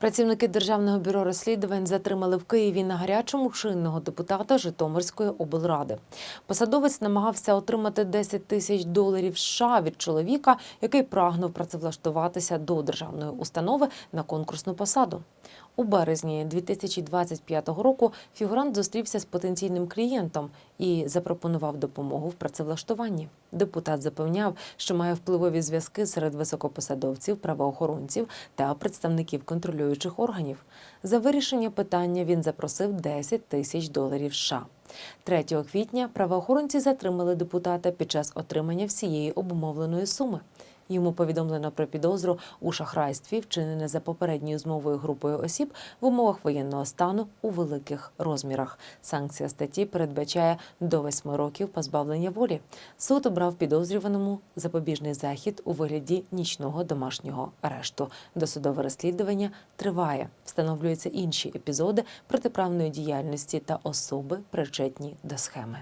Працівники державного бюро розслідувань затримали в Києві на гарячому чинного депутата Житомирської облради. Посадовець намагався отримати 10 тисяч доларів США від чоловіка, який прагнув працевлаштуватися до державної установи на конкурсну посаду. У березні 2025 року фігурант зустрівся з потенційним клієнтом і запропонував допомогу в працевлаштуванні. Депутат запевняв, що має впливові зв'язки серед високопосадовців, правоохоронців та представників контролюючих органів. За вирішення питання він запросив 10 тисяч доларів США. 3 квітня правоохоронці затримали депутата під час отримання всієї обумовленої суми. Йому повідомлено про підозру у шахрайстві, вчинене за попередньою змовою групою осіб в умовах воєнного стану у великих розмірах. Санкція статті передбачає до восьми років позбавлення волі. Суд обрав підозрюваному запобіжний захід у вигляді нічного домашнього арешту. Досудове розслідування триває. Встановлюються інші епізоди протиправної діяльності та особи, причетні до схеми.